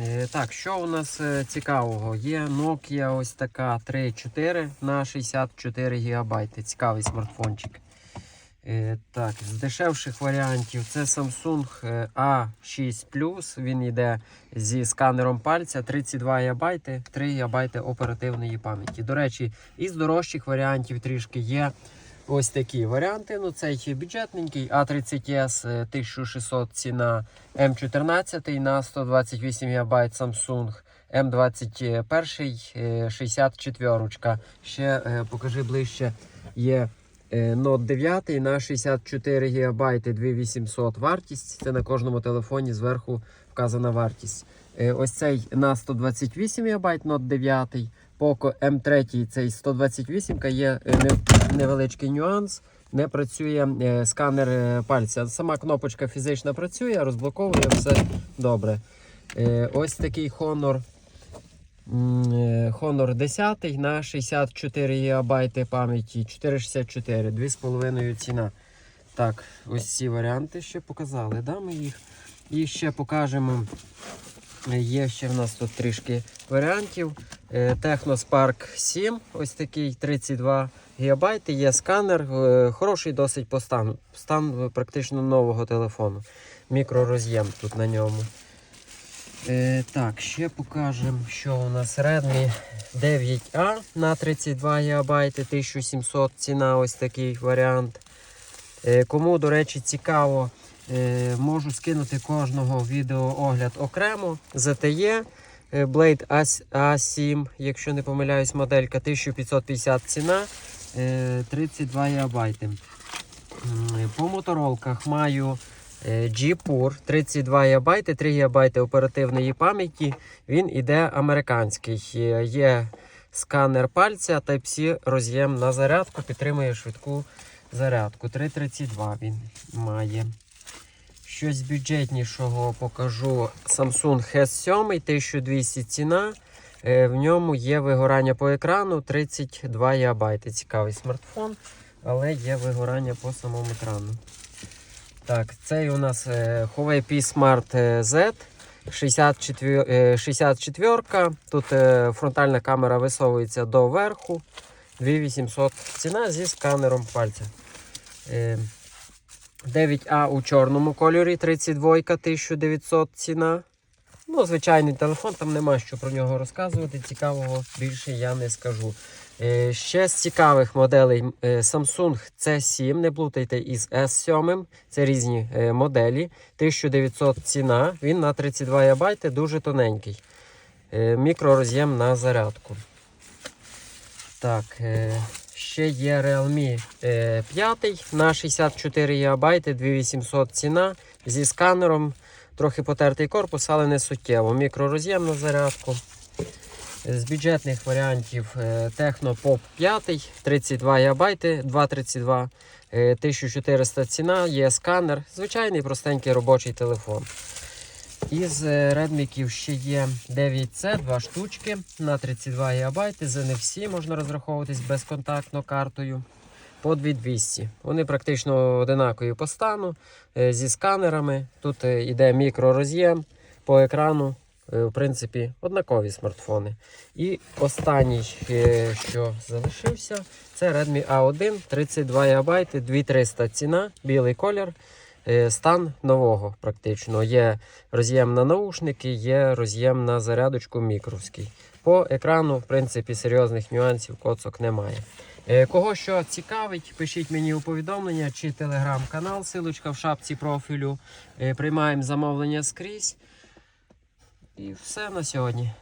Е, Так, що у нас е, цікавого? Є Nokia ось така 3.4 на 64 ГБ. Цікавий смартфончик. Е, Так, з дешевших варіантів це Samsung е, A6 Plus. Він йде зі сканером пальця 32 ГБ, 3 ГБ оперативної пам'яті. До речі, із дорожчих варіантів трішки є ось такі варіанти. Ну, цей бюджетненький A30S е, 1600 ціна М14 на 128 ГБ Samsung. М21 е, 64. Ще е, покажи ближче. Є е, Note 9 на 64 ГБ 2800 вартість. Це на кожному телефоні зверху вказана вартість. Е, Ось цей на 128 ГБ Note 9. Poco M3 цей 128 є е, невеличкий нюанс. Не працює е, сканер пальця. Сама кнопочка фізично працює, розблоковує все добре. Ось такий Honor Honor 10 на 64 ГБ пам'яті, 464, 2,5 ціна. Так, ось ці варіанти ще показали, да, ми їх. І ще покажемо. Є ще в нас тут трішки варіантів. Е, Technospark 7, ось такий 32 ГБ. Є сканер, е, хороший досить по стану. Стан практично нового телефону. Мікророз'єм тут на ньому. Е, так, ще покажемо, що у нас Redmi 9A на 32 ГБ, 1700 ціна, ось такий варіант. Кому, до речі, цікаво, можу скинути кожного відеоогляд окремо. ZTE е, Blade A- A7, якщо не помиляюсь, моделька 1550 ціна, е, 32 ГБ. По моторолках маю е, G-Pur 32 ГБ, 3 ГБ оперативної пам'яті. Він іде американський. Е, Є сканер пальця, Type-C роз'єм на зарядку, підтримує швидку зарядку. 332 він має. Щось бюджетнішого покажу. Samsung S7 1200 ціна. Е, В ньому є вигорання по екрану 32 ГБ. Цікавий смартфон, але є вигорання по самому екрану. Так, цей у нас е, Huawei P Smart е, Z 64, е, 64. Тут фронтальна камера висовується до верху. 2800 ціна зі сканером пальця. Е, 9А у чорному кольорі 32 1900 ціна. Ну, звичайний телефон, там нема що про нього розказувати. Цікавого більше я не скажу. Е, ще з цікавих моделей е, Samsung C7, не плутайте із S7. Це різні е, моделі. 1900 ціна. Він на 32 ГБ, дуже тоненький. Мікророз'єм на зарядку. Так, ще є Realme е, 5 на 64 ГБ, 2800 ціна зі сканером. Трохи потертий корпус, але не суттєво. Мікророз'єм на зарядку. З бюджетних варіантів е, Techno 5, 32 ГБ, 232, е, 1400 ціна, є сканер. Звичайний простенький робочий телефон. Із е, редміків ще є 9C, два штучки на 32 ГБ. З NFC можна розраховуватись безконтактно картою по 2200. Вони практично одинакові по стану е, зі сканерами. Тут е, іде мікророз'єм по екрану. В принципі, однакові смартфони. І останній, що залишився, це Redmi A1 32 ГБ, 2300 ціна, білий колір. Е, Стан нового практично. Є роз'єм на наушники, є роз'єм на зарядочку мікровський. По екрану, в принципі, серйозних нюансів коцок немає. Е, Кого що цікавить, пишіть мені у повідомлення чи телеграм-канал, силочка в шапці профілю. Е, Приймаємо замовлення скрізь. І все на сьогодні.